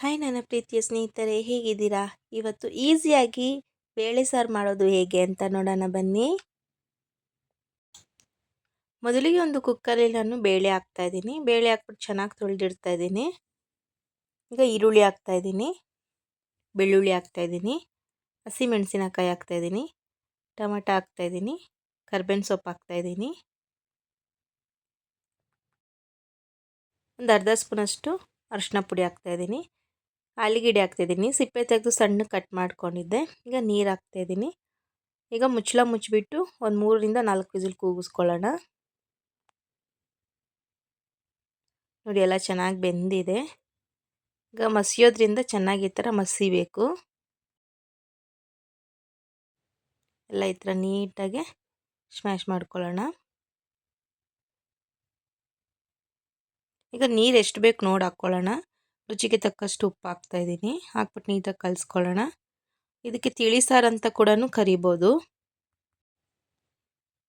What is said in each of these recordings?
Hi ನನ್ನ ಪ್ರೀತಿಯ ಸ್ನೇಹಿತರೆ, ಹೇಗಿದ್ದೀರಾ? ಇವತ್ತು ಈಸಿಯಾಗಿ ಬೇಳೆ ಸಾರು ಮಾಡೋದು ಹೇಗೆ ಅಂತ ನೋಡೋಣ ಬನ್ನಿ. ಮೊದಲಿಗೆ ಒಂದು ಕುಕ್ಕರಲ್ಲಿ ನಾನು ಬೇಳೆ ಹಾಕ್ತಾ ಇದ್ದೀನಿ. ಬೇಳೆ ಹಾಕ್ಬಿಟ್ಟು ಚೆನ್ನಾಗಿ ತೊಳೆದಿಡ್ತಾ ಇದ್ದೀನಿ. ಈಗ ಈರುಳ್ಳಿ ಹಾಕ್ತಾ ಇದ್ದೀನಿ. ಬೆಳ್ಳುಳ್ಳಿ ಹಾಕ್ತಾ ಇದ್ದೀನಿ. ಹಸಿಮೆಣಸಿನಕಾಯಿ ಹಾಕ್ತಾ ಇದ್ದೀನಿ. ಟೊಮೆಟೊ ಹಾಕ್ತಾ ಇದ್ದೀನಿ. ಕರ್ಬೇವಿನ ಸೊಪ್ಪು ಹಾಕ್ತಾ ಇದ್ದೀನಿ. ಒಂದು ಅರ್ಧ ಸ್ಪೂನಷ್ಟು ಅರಿಶಿನ ಪುಡಿ ಹಾಕ್ತಾಯಿದ್ದೀನಿ ಆಲೂಗೆಡ್ಡೆ ಹಾಕ್ತಿದ್ದೀನಿ. ಸಿಪ್ಪೆ ತೆಗೆದು ಸಣ್ಣ ಕಟ್ ಮಾಡ್ಕೊಂಡಿದ್ದೆ. ಈಗ ನೀರು ಹಾಕ್ತಾಯಿದ್ದೀನಿ ಈಗ ಮುಚ್ಚಳ ಮುಚ್ಚಿಬಿಟ್ಟು ಒಂದು ಮೂರರಿಂದ ನಾಲ್ಕು ವಿಸಿಲ್ ಕೂಗಿಸ್ಕೊಳ್ಳೋಣ. ನೋಡಿ, ಎಲ್ಲ ಚೆನ್ನಾಗಿ ಬೆಂದಿದೆ. ಈಗ ಮಸಿಯೋದ್ರಿಂದ ಚೆನ್ನಾಗಿ ಈ ಥರ ಮಸಿಬೇಕು ಎಲ್ಲ ಈ ಥರ ನೀಟಾಗಿ ಸ್ಮ್ಯಾಶ್ ಮಾಡ್ಕೊಳ್ಳೋಣ. ಈಗ ನೀರು ಎಷ್ಟು ಬೇಕು ನೋಡಿ ಹಾಕ್ಕೊಳ್ಳೋಣ. ರುಚಿಗೆ ತಕ್ಕಷ್ಟು ಉಪ್ಪು ಹಾಕ್ತಾ ಇದ್ದೀನಿ. ಹಾಕ್ಬಿಟ್ಟು ನೀಟಾಗಿ ಕಲಿಸ್ಕೊಳ್ಳೋಣ. ಇದಕ್ಕೆ ತಿಳಿಸಾರು ಅಂತ ಕೂಡ ಕರಿಬೋದು.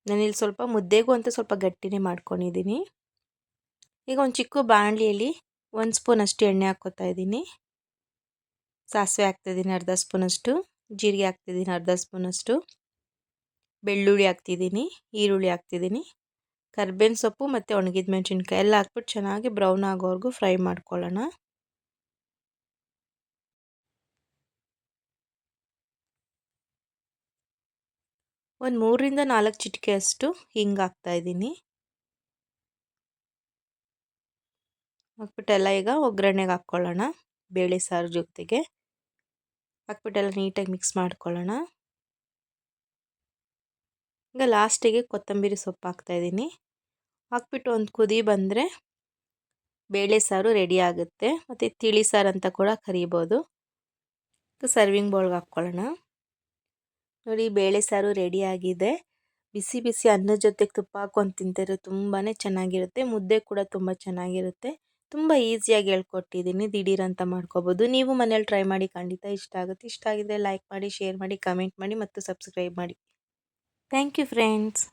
ನಾನಿಲ್ಲಿ ಸ್ವಲ್ಪ ಮುದ್ದೆಗೂ ಅಂತ ಸ್ವಲ್ಪ ಗಟ್ಟಿನೇ ಮಾಡ್ಕೊಂಡಿದ್ದೀನಿ. ಈಗ ಒಂದು ಚಿಕ್ಕ ಬಾಣಲಿಯಲ್ಲಿ ಒಂದು ಸ್ಪೂನ್ ಅಷ್ಟು ಎಣ್ಣೆ ಹಾಕ್ಕೋತಾ ಇದ್ದೀನಿ. ಸಾಸಿವೆ ಹಾಕ್ತಿದ್ದೀನಿ ಅರ್ಧ ಸ್ಪೂನಷ್ಟು ಜೀರಿಗೆ ಹಾಕ್ತಿದ್ದೀನಿ ಅರ್ಧ ಸ್ಪೂನಷ್ಟು ಬೆಳ್ಳುಳ್ಳಿ ಹಾಕ್ತಿದ್ದೀನಿ ಈರುಳ್ಳಿ ಹಾಕ್ತಿದ್ದೀನಿ ಕರ್ಬೇವಿನ ಸೊಪ್ಪು ಮತ್ತು ಒಣಗಿದ ಮೆಣಸಿನ್ಕಾಯಿ ಎಲ್ಲ ಹಾಕ್ಬಿಟ್ಟು ಚೆನ್ನಾಗಿ ಬ್ರೌನ್ ಆಗೋವರೆಗೂ ಫ್ರೈ ಮಾಡ್ಕೊಳ್ಳೋಣ. ಒಂದು ಮೂರರಿಂದ ನಾಲ್ಕು ಚಿಟಿಕೆ ಅಷ್ಟು ಹಿಂಗೆ ಹಾಕ್ತಾಯಿದ್ದೀನಿ ಹಾಕ್ಬಿಟ್ಟೆಲ್ಲ ಈಗ ಒಗ್ಗರಣೆಗೆ ಹಾಕ್ಕೊಳ್ಳೋಣ ಬೇಳೆ ಸಾರು ಜೊತೆಗೆ. ಹಾಕ್ಬಿಟ್ಟೆಲ್ಲ ನೀಟಾಗಿ ಮಿಕ್ಸ್ ಮಾಡ್ಕೊಳ್ಳೋಣ. ಈಗ ಲಾಸ್ಟಿಗೆ ಕೊತ್ತಂಬರಿ ಸೊಪ್ಪು ಹಾಕ್ತಾಯಿದ್ದೀನಿ ಹಾಕ್ಬಿಟ್ಟು ಒಂದು ಕುದಿ ಬಂದರೆ ಬೇಳೆ ಸಾರು ರೆಡಿ ಆಗುತ್ತೆ. ಮತ್ತು ತಿಳಿ ಸಾರು ಅಂತ ಕೂಡ ಕರಿಬೋದು. ಸರ್ವಿಂಗ್ ಬೌಲ್ಗೆ ಹಾಕ್ಕೊಳ್ಳೋಣ. ನೋಡಿ ಬೇಳೆ ಸಾರು ರೆಡಿಯಾಗಿದೆ ಬಿಸಿ ಬಿಸಿ ಅನ್ನದ ಜೊತೆಗೆ ತುಪ್ಪ ಹಾಕ್ಕೊಂಡು ತಿಂತಾರೆ ತುಂಬಾ ಚೆನ್ನಾಗಿರುತ್ತೆ. ಮುದ್ದೆ ಕೂಡ ತುಂಬ ಚೆನ್ನಾಗಿರುತ್ತೆ. ತುಂಬ ಈಸಿಯಾಗಿ ಹೇಳ್ಕೊಟ್ಟಿದ್ದೀನಿ. ದಿಢೀರ್ ಅಂತ ಮಾಡ್ಕೋಬೋದು. ನೀವು ಮನೇಲಿ ಟ್ರೈ ಮಾಡಿ ಖಂಡಿತ ಇಷ್ಟ ಆಗುತ್ತೆ. ಇಷ್ಟ ಆಗಿದ್ರೆ ಲೈಕ್ ಮಾಡಿ, ಶೇರ್ ಮಾಡಿ, ಕಮೆಂಟ್ ಮಾಡಿ ಮತ್ತು ಸಬ್ಸ್ಕ್ರೈಬ್ ಮಾಡಿ. Thank you friends.